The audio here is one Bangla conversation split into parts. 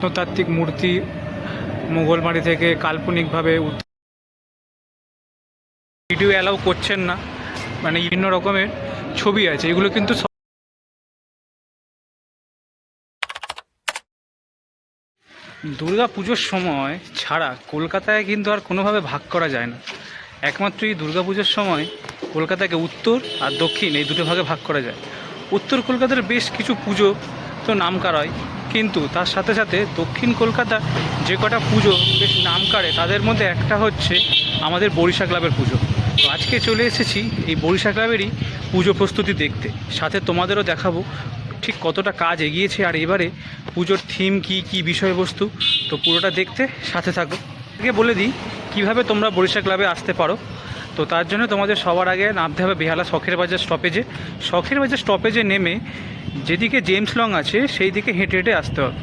প্রত্নতাত্ত্বিক মূর্তি মোগলবাড়ি থেকে কাল্পনিকভাবে ভিডিও অ্যালাউ করছেন না। মানে বিভিন্ন রকমের ছবি আছে, এগুলো কিন্তু দুর্গা পুজোর সময় ছাড়া কলকাতায় কিন্তু আর কোনোভাবে ভাগ করা যায় না। একমাত্র এই দুর্গা পুজোর সময় কলকাতাকে উত্তর আর দক্ষিণ এই দুটো ভাগে ভাগ করা যায়। উত্তর কলকাতার বেশ কিছু পুজো তো নাম কাড়ায় কিন্তু তার সাথে সাথে দক্ষিণ কলকাতা যে কটা পুজো বেশ নাম কাড়ে তাদের মধ্যে একটা হচ্ছে আমাদের বরিশা ক্লাবের পুজো। তো আজকে চলে এসেছি এই বরিশা ক্লাবেরই পুজো প্রস্তুতি দেখতে। সাথে তোমাদেরও দেখাবো ঠিক কতটা কাজ এগিয়েছে আর এবারে পুজোর থিম কি কি বিষয়বস্তু। তো পুরোটা দেখতে, সাথে থাকো। আগে বলে দিই, কীভাবে তোমরা বরিশা ক্লাবে আসতে পারো। তো তার জন্য তোমাদের সবার আগে নামতে হবে বেহালা শখের বাজার স্টপেজে শখের বাজার স্টপেজে নেমে যেদিকে জেমস লং আছে সেই দিকে হেঁটে হেঁটে আসতে হবে।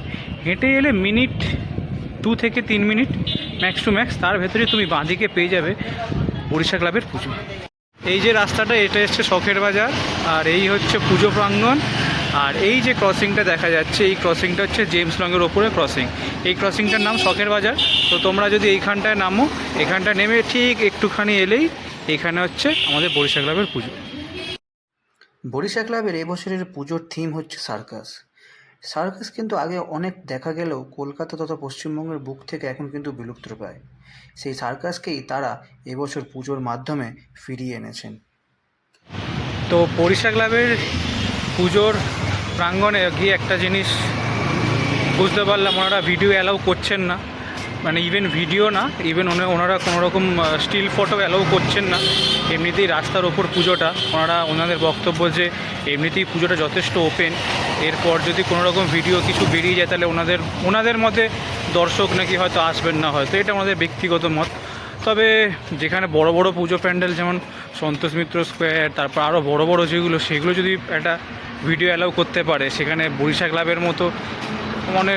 হেঁটে এলে মিনিট দু থেকে তিন মিনিট ম্যাক্স টু ম্যাক্স তার ভেতরে তুমি বাঁদিকে পেয়ে যাবে বরিশা ক্লাবের পুজো। এই যে রাস্তাটা, এটা এসছে শখের বাজার, আর এই হচ্ছে পুজো প্রাঙ্গণ, আর এই যে ক্রসিংটা দেখা যাচ্ছে, এই ক্রসিংটা হচ্ছে জেমস লংয়ের ওপরে ক্রসিং এই ক্রসিংটার নাম শখের বাজার। তো তোমরা যদি এইখানটায় নামো এখানটায় নেমে ঠিক একটুখানি এলেই এখানে হচ্ছে আমাদের বরিশা ক্লাবের পুজো। বরিশা ক্লাবের এবছরের পুজোর থিম হচ্ছে সার্কাস সার্কাস কিন্তু আগে অনেক দেখা গেলেও কলকাতা তথা পশ্চিমবঙ্গের বুক থেকে এখন কিন্তু বিলুপ্ত পায় সেই সার্কাসকেই তারা এবছর পুজোর মাধ্যমে ফিরিয়ে এনেছেন। তো বরিশা ক্লাবের পুজোর প্রাঙ্গণে গিয়ে একটা জিনিস বুঝতে পারলাম, ওনারা ভিডিও অ্যালাউ করছেন না। মানে ইভেন ভিডিও না ইভেন ওনারা কোনো রকম স্টিল ফটো অ্যালাউ করছেন না। এমনিতেই রাস্তার ওপর পুজোটা, ওনারা ওনাদের বক্তব্য যে এমনিতেই পুজোটা যথেষ্ট ওপেন এরপর যদি কোনো রকম ভিডিও কিছু বেরিয়ে যায়, তাহলে ওনাদের ওনাদের মতে দর্শক নাকি হয়তো আসবেন না হয়তো, এটা আমাদের ব্যক্তিগত মত। তবে যেখানে বড় বড় পুজো প্যান্ডেল যেমন সন্তোষ মিত্র স্কোয়ার, তারপর আরও বড় বড় যেগুলো, সেগুলো যদি একটা ভিডিও অ্যালাউ করতে পারে, সেখানে বরিশা ক্লাবের মতো মানে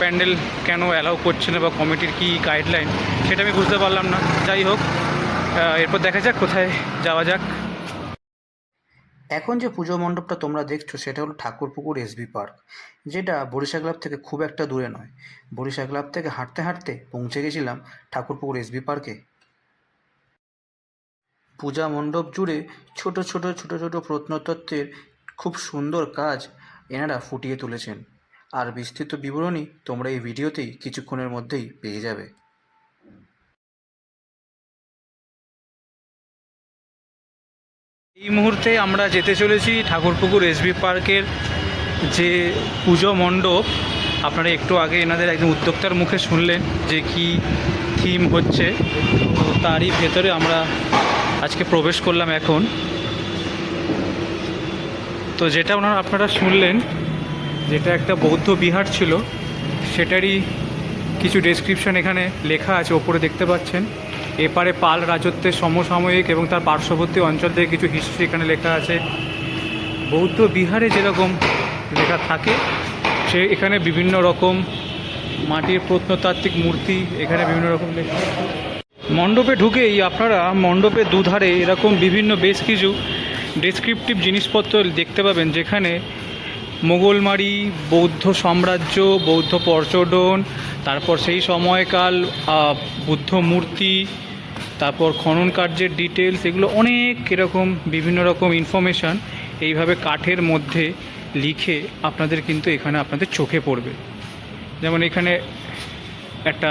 প্যান্ডেল কেন অ্যালাউ করছে না বা কমিটির কী গাইডলাইন, সেটা আমি বুঝতে পারলাম না। যাই হোক এরপর দেখা যাক কোথায় যাওয়া যাক। এখন যে পুজো মণ্ডপটা তোমরা দেখছ, সেটা হলো ঠাকুরপুকুর এসবি পার্ক, যেটা বরিশা ক্লাব থেকে খুব একটা দূরে নয়। বরিশা ক্লাব থেকে হাঁটতে হাঁটতে পৌঁছে গেছিলাম ঠাকুরপুকুর এসবি পার্কে। পূজা মণ্ডপ জুড়ে ছোট ছোট ছোট ছোট প্রত্নতত্ত্বের খুব সুন্দর কাজ এনারা ফুটিয়ে তুলেছেন। আর বিস্তৃত বিবরণী তোমরা এই ভিডিওতেই কিছুক্ষণের মধ্যেই পেয়ে যাবে। এই মুহূর্তে আমরা যেতে চলেছি ঠাকুরপুকুর এসবি পার্কের যে পুজো মণ্ডপ। আপনারা একটু আগে এনাদের একজন উদ্যোক্তার মুখে শুনলেন যে কি থিম হচ্ছে। তারই ভেতরে আমরা আজকে প্রবেশ করলাম এখন। তো যেটা ওনারা আপনারা শুনলেন যেটা একটা বৌদ্ধ বিহার ছিল, সেটারই কিছু ডেসক্রিপশন এখানে লেখা আছে, ওপরে দেখতে পাচ্ছেন। এপারে পাল রাজত্বের সমসাময়িক এবং তার পার্শ্ববর্তী অঞ্চল থেকে কিছু হিস্ট্রি এখানে লেখা আছে। বৌদ্ধ বিহারে যেরকম লেখা থাকে, সে এখানে বিভিন্ন রকম মাটির প্রত্নতাত্ত্বিক মূর্তি এখানে বিভিন্ন রকম লেখা মণ্ডপে ঢুকেই আপনারা মণ্ডপের দুধারে এরকম বিভিন্ন বেশ কিছু ডেসক্রিপটিভ জিনিসপত্র দেখতে পাবেন, যেখানে মোগলমারি, বৌদ্ধ সাম্রাজ্য, বৌদ্ধ পর্যটন, তারপর সেই সময়কাল বুদ্ধ মূর্তি, তারপর খনন কার্যের ডিটেলস এগুলো অনেক এরকম বিভিন্ন রকম ইনফরমেশান এইভাবে কাঠের মধ্যে লিখে আপনাদের কিন্তু এখানে আপনাদের চোখে পড়বে। যেমন এখানে একটা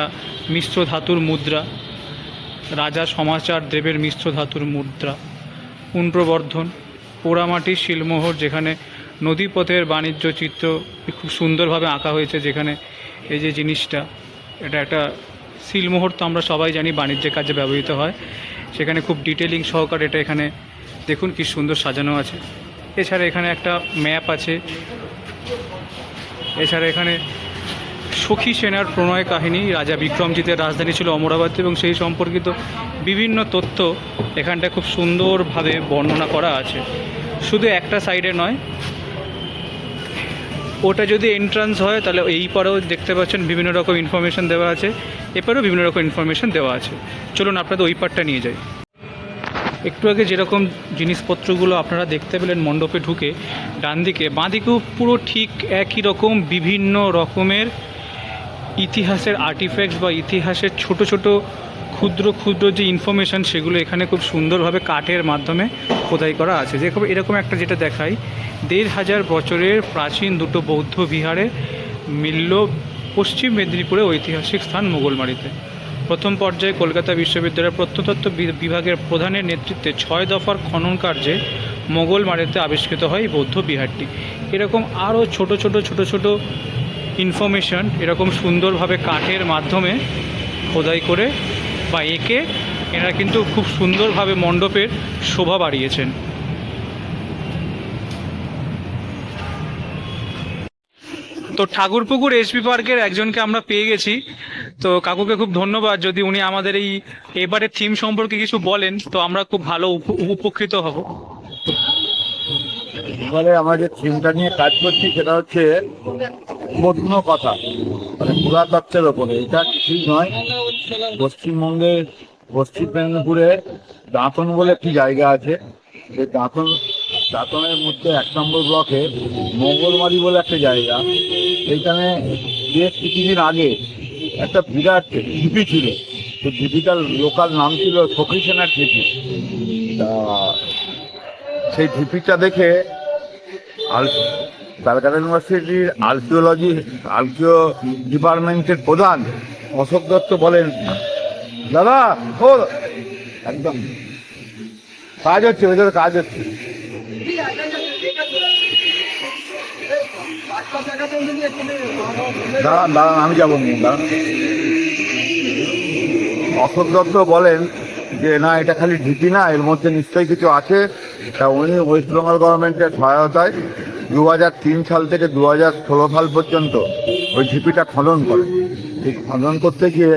মিশ্র ধাতুর মুদ্রা, রাজা সমাচার দেবের মিশ্র ধাতুর মুদ্রা পুণ্ড্রবর্ধন পোড়ামাটির শিলমোহর যেখানে নদীপথের বাণিজ্য চিত্র খুব সুন্দরভাবে আঁকা হয়েছে যেখানে এই যে জিনিসটা, এটা একটা শিলমোহর তো আমরা সবাই জানি বাণিজ্যের কাজে ব্যবহৃত হয়। সেখানে খুব ডিটেলিং সহকারে এটা এখানে দেখুন কি সুন্দর সাজানো আছে। এছাড়া এখানে একটা ম্যাপ আছে। এছাড়া এখানে সখী সেনার প্রণয় কাহিনী, রাজা বিক্রমজিতের রাজধানী ছিল অমরাবতী এবং সেই সম্পর্কিত বিভিন্ন তথ্য এখানটা খুব সুন্দরভাবে বর্ণনা করা আছে। শুধু একটা সাইডে নয় ওটা যদি এন্ট্রান্স হয়, তাহলে এই পারেও দেখতে পাচ্ছেন বিভিন্ন রকম ইনফরমেশন দেওয়া আছে। এপারেও বিভিন্ন রকম ইনফরমেশন দেওয়া আছে। চলুন আপনাদের ওই পার্টটা নিয়ে যাই। একটু আগে যেরকম জিনিসপত্রগুলো আপনারা দেখতে পেলেন মণ্ডপে ঢুকে, ডান দিকে, বাঁ দিকেও পুরো ঠিক একই রকম বিভিন্ন রকমের ইতিহাসের আর্টিফ্যাক্টস বা ইতিহাসের ছোট ছোট ক্ষুদ্র ক্ষুদ্র যে ইনফরমেশান সেগুলো এখানে খুব সুন্দরভাবে কাঠের মাধ্যমে খোদাই করা আছে। যে এরকম একটা যেটা দেখাই, দেড় হাজার বছরের প্রাচীন দুটো বৌদ্ধ বিহারে মিলল পশ্চিম মেদিনীপুরে ঐতিহাসিক স্থান মোগলমারিতে। প্রথম পর্যায়ে কলকাতা বিশ্ববিদ্যালয়ের প্রত্নতত্ত্ব বিভাগের প্রধানের নেতৃত্বে ছয় দফার খনন কার্যে মোগলমারিতে আবিষ্কৃত হয় বৌদ্ধ বিহারটি। এরকম আরও ছোট ছোট ছোট ছোট ইনফরমেশন এরকম সুন্দরভাবে কাঠের মাধ্যমে খোদাই করে বা এঁকে এনারা কিন্তু খুব সুন্দরভাবে মণ্ডপের শোভা বাড়িয়েছেন। তো ঠাকুরপুকুর এসপি পার্কের একজনকে আমরা পেয়ে গেছি। তো কাকুকে খুব ধন্যবাদ, যদি উনি আমাদের এই এবারের থিম সম্পর্কে কিছু বলেন, তো আমরা খুব ভালো উপ- উপকৃত হব। এবারে আমরা যে থিমটা নিয়ে কাজ করছি, সেটা হচ্ছে প্রত্ন কথা। মানে পুরাতত্ত্বের ওপরে এটা কিছুই নয়। পশ্চিমবঙ্গের পশ্চিম মেদিনীপুরে দাঁতন বলে একটি জায়গা আছে। সেই দাঁতন, দাঁতনের মধ্যে এক নম্বর ব্লকে মঙ্গলমারি বলে একটা জায়গা। সেইখানে বেশ কিছুদিন আগে একটা বিরাট ঢিপি ছিল। তো ঢিপিটার লোকাল নাম ছিল সখী সেনার ঢিপি। তা সেই ঢিপিটা দেখে আল ক্যালকাটা ইউনিভার্সিটির আর্কিওলজি, আর্কিও ডিপার্টমেন্টের প্রধান অশোক দত্ত বলেন, দাদা, ও, একদম। কাজ হচ্ছে, ভেতরে কাজ হচ্ছে। দাঁড়ান দাঁড়ান, আমি যাব, দাঁড়ান। অশোক দত্ত বলেন যে, না, এটা খালি ঢিপি না, এর মধ্যে নিশ্চয়ই কিছু আছে। তা উনি ওয়েস্ট বেঙ্গল গভর্নমেন্টের সহায়তায় দু হাজার তিন সাল থেকে দু হাজার ষোলো সাল পর্যন্ত ওই ঢিপিটা খনন করেন। এই খনন করতে গিয়ে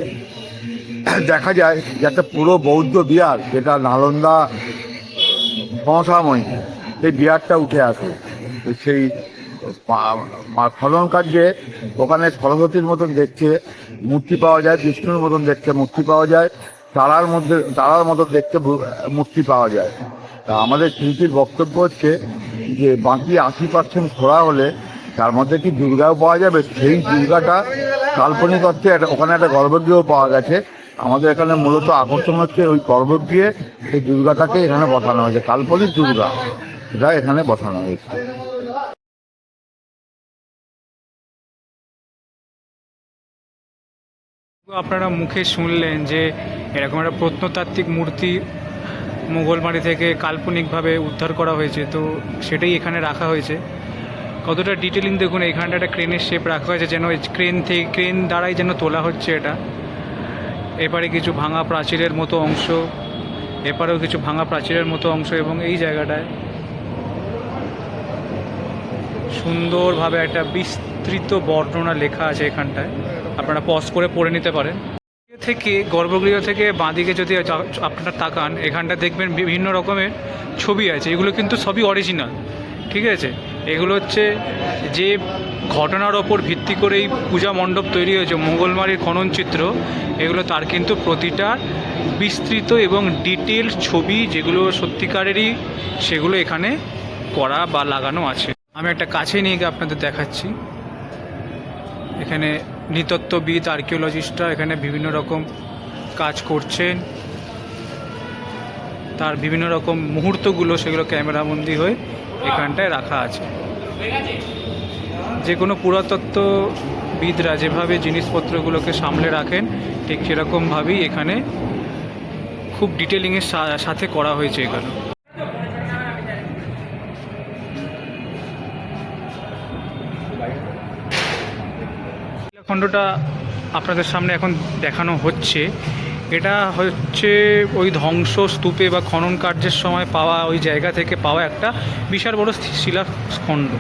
দেখা যায় যে একটা পুরো বৌদ্ধ বিহার, যেটা নালন্দা সমসাময়িক, সেই বিহারটা উঠে আসে। সেই খনন কার্যে ওখানে সরস্বতীর মতন দেখতে মূর্তি পাওয়া যায়, বিষ্ণুর মতন দেখতে মূর্তি পাওয়া যায়, তারার মধ্যে, তারার মতন দেখতে মূর্তি পাওয়া যায়। তা আমাদের শিল্পীর বক্তব্য হচ্ছে যে বাকি আশি পার্সেন্ট খোলা হলে তার মধ্যে কি দুর্গাও পাওয়া যাবে? সেই দুর্গাটা কাল্পনিক অর্থে ওখানে একটা গর্ভগৃহ পাওয়া গেছে। আমাদের এখানে মূলত আকর্ষণ হচ্ছে ওই গর্ভগৃহে সেই দুর্গাটাকে এখানে বসানো হয়েছে, কাল্পনিক দুর্গা। সেটা এখানে বসানো হয়েছে। আপনারা মুখে শুনলেন যে এরকম একটা প্রত্নতাত্ত্বিক মূর্তি মোগলমারি থেকে কাল্পনিকভাবে উদ্ধার করা হয়েছে, তো সেটাই এখানে রাখা হয়েছে। কতটা ডিটেলিং দেখুন, এখানটা একটা ক্রেনের শেপ রাখা হয়েছে যেন ক্রেন থেকে ক্রেন দ্বারাই যেন তোলা হচ্ছে এটা। এপারে কিছু ভাঙা প্রাচীরের মতো অংশ, এপারেও কিছু ভাঙা প্রাচীরের মতো অংশ এবং এই জায়গাটায় সুন্দরভাবে একটা বিস্তৃত বর্ণনা লেখা আছে এখানটায়। আপনারা পজ করে পড়ে নিতে পারেন। থেকে, গর্ভগৃহ থেকে বাঁদিকে যদি আপনারা তাকান, এখানটা দেখবেন বিভিন্ন রকমের ছবি আছে। এগুলো কিন্তু সবই অরিজিনাল ঠিক আছে? এগুলো হচ্ছে যে ঘটনার ওপর ভিত্তি করে এই পূজা মণ্ডপ তৈরি হয়েছে মোগলমারির খননচিত্র এগুলো তার কিন্তু প্রতিটা বিস্তৃত এবং ডিটেল ছবি যেগুলো সত্যিকারেরই সেগুলো এখানে করা বা লাগানো আছে। আমি একটা কাছে নিয়ে গিয়ে আপনাদের দেখাচ্ছি। এখানে নৃতত্ত্ববিদ, আর্কিওলজিস্টরা এখানে বিভিন্ন রকম কাজ করছেন। তার বিভিন্ন রকম মুহূর্তগুলো সেগুলো ক্যামেরাবন্দি হয়ে এখানটায় রাখা আছে। যে কোনো পুরাতত্ত্ববিদরা যেভাবে জিনিসপত্রগুলোকে সামলে রাখেন, ঠিক সেরকমভাবেই এখানে খুব ডিটেলিংয়ের সাথে করা হয়েছে এখানে। খণ্ডটা আপনাদের সামনে এখন দেখানো হচ্ছে। এটা হচ্ছে ওই ধ্বংস স্তূপে বা খনন কার্যের সময় পাওয়া, ওই জায়গা থেকে পাওয়া একটা বিশাল বড় শিলাখণ্ড।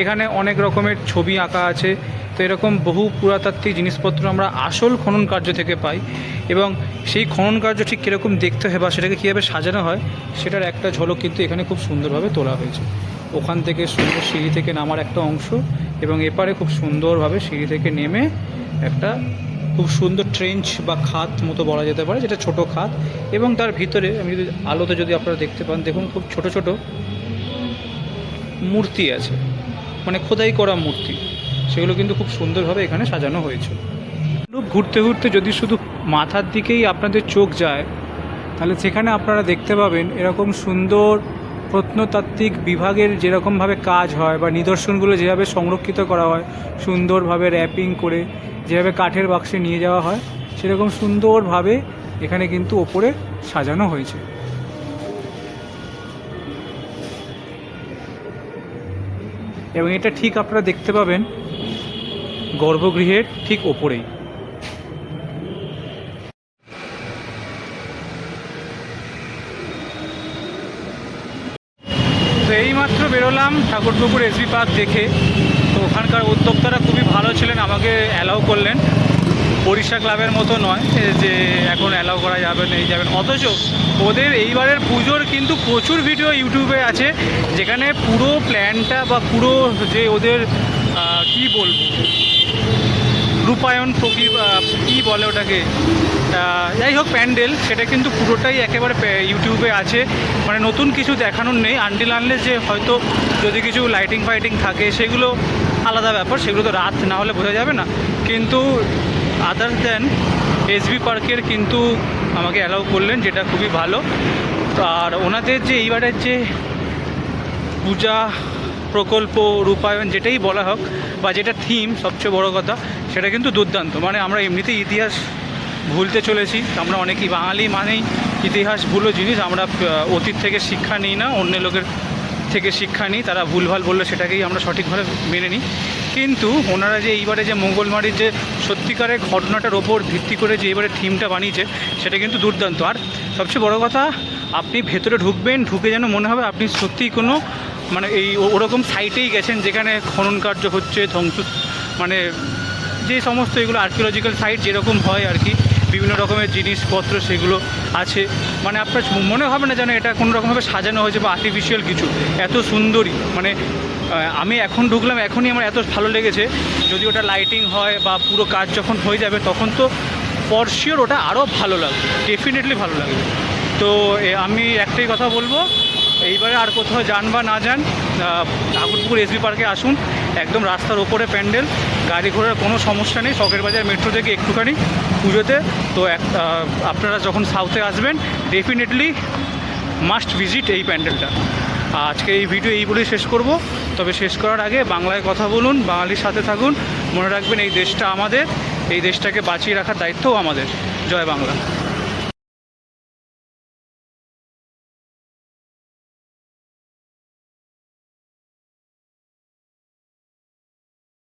এখানে অনেক রকমের ছবি আঁকা আছে। তো এরকম বহু পুরাতাত্ত্বিক জিনিসপত্র আমরা আসল খনন কার্য থেকে পাই এবং সেই খনন কার্য ঠিক কীরকম দেখতে হয় বা সেটাকে কীভাবে সাজানো হয়, সেটার একটা ঝলক কিন্তু এখানে খুব সুন্দরভাবে তোলা হয়েছে। ওখান থেকে সুন্দর সিঁড়ি থেকে নামার একটা অংশ এবং এপারে খুব সুন্দরভাবে সিঁড়ি থেকে নেমে একটা খুব সুন্দর ট্রেঞ্চ বা খাত মতো বলা যেতে পারে, যেটা ছোট খাত। এবং তার ভিতরে আমি যদি আলোতে যদি আপনারা দেখতে পান, দেখুন খুব ছোট ছোট মূর্তি আছে। মানে খোদাই করা মূর্তি। সেগুলো কিন্তু খুব সুন্দরভাবে এখানে সাজানো হয়েছে। ঘুরতে ঘুরতে যদি শুধু মাথার দিকেই আপনাদের চোখ যায়, তাহলে সেখানে আপনারা দেখতে পাবেন এরকম সুন্দর প্রত্নতাত্ত্বিক বিভাগের যেরকমভাবে কাজ হয় বা নিদর্শনগুলো যেভাবে সংরক্ষিত করা হয়, সুন্দরভাবে র্যাপিং করে যেভাবে কাঠের বাক্সে নিয়ে যাওয়া হয়, সেরকম সুন্দরভাবে এখানে কিন্তু ওপরে সাজানো হয়েছে। এবং এটা ঠিক আপনারা দেখতে পাবেন, গর্ভগৃহের ঠিক ওপরেই। এইমাত্র বেরোলাম ঠাকুরপুকুর এসবি পার্ক দেখে। তো ওখানকার উদ্যোক্তারা খুবই ভালো ছিলেন, আমাকে অ্যালাউ করলেন। বরিশা ক্লাবের মতো নয় যে এখন অ্যালাউ করা যাবে না এই যাবেন অথচ ওদের এইবারের পুজোর কিন্তু প্রচুর ভিডিও ইউটিউবে আছে, যেখানে পুরো প্ল্যানটা বা পুরো যে ওদের কি বলব? রূপায়ণ প্রকি কী বলে ওটাকে? যাই হোক, প্যান্ডেল, সেটা কিন্তু পুরোটাই একেবারে ইউটিউবে আছে। মানে নতুন কিছু দেখানোর নেই। আনডিল আনলে যে হয়তো যদি কিছু লাইটিং ফাইটিং থাকে, সেগুলো আলাদা ব্যাপার। সেগুলো তো রাত, না হলে বোঝা যাবে না। কিন্তু আদার্স দেন এসবি পার্কের কিন্তু আমাকে অ্যালাউ করলেন, যেটা খুবই ভালো। আর ওনাদের যে এইবারের যে পূজা প্রকল্প, রূপায়ণ, যেটাই বলা হোক বা যেটা থিম সবচেয়ে বড় কথা, সেটা কিন্তু দুর্দান্ত। মানে আমরা এমনিতেই ইতিহাস ভুলতে চলেছি, আমরা অনেকেই বাঙালি মানেই ইতিহাস ভুলো জিনিস, আমরা অতীত থেকে শিক্ষা নিই না অন্য লোকের থেকে শিক্ষা নিই, তারা ভুলভাল বললে সেটাকেই আমরা সঠিকভাবে মেনে নিই। কিন্তু ওনারা যে এইবারে যে মঙ্গলমারির যে সত্যিকারের ঘটনাটার ওপর ভিত্তি করে যে এবারে থিমটা বানিয়েছে, সেটা কিন্তু দুর্দান্ত। আর সবচেয়ে বড় কথা, আপনি ভেতরে ঢুকবেন, ঢুকে যেন মনে হবে আপনি সত্যিই কোনো মানে এই ওরকম সাইটেই গেছেন যেখানে খনন কার্য হচ্ছে, ধ্বংস মানে যে সমস্ত এগুলো আর্কিওলজিক্যাল সাইট যেরকম হয় আর কি, বিভিন্ন রকমের জিনিসপত্র সেগুলো আছে। মানে আপনার মনে হবে না যেন এটা কোনো রকমভাবে সাজানো হয়েছে বা আর্টিফিশিয়াল কিছু, এত সুন্দরই। মানে আমি এখন ঢুকলাম, এখনই আমার এত ভালো লেগেছে। যদি ওটা লাইটিং হয় বা পুরো কাজ যখন হয়ে যাবে, তখন তো ফর শিওর ওটা আরও ভালো লাগবে ডেফিনেটলি ভালো লাগবে। তো আমি একটাই কথা বলব এইবারে আর কোথাও যান বা না যান ঠাকুরপুকুর এসবি পার্কে আসুন, একদম রাস্তার ওপরে প্যান্ডেল, গাড়ি ঘোড়ার কোনো সমস্যা নেই, শখের বাজার মেট্রো থেকে একটুখানি পুজোতে, তো এক আপনারা যখন সাউথে আসবেন ডেফিনেটলি মাস্ট ভিজিট এই প্যান্ডেলটা। আজকে এই ভিডিও এই বলেই শেষ করব, তবে শেষ করার আগে বাংলায় কথা বলুন, বাঙালির সাথে থাকুন, মনে রাখবেন এই দেশটা আমাদের, এই দেশটাকে বাঁচিয়ে রাখার দায়িত্বও আমাদের। জয় বাংলা।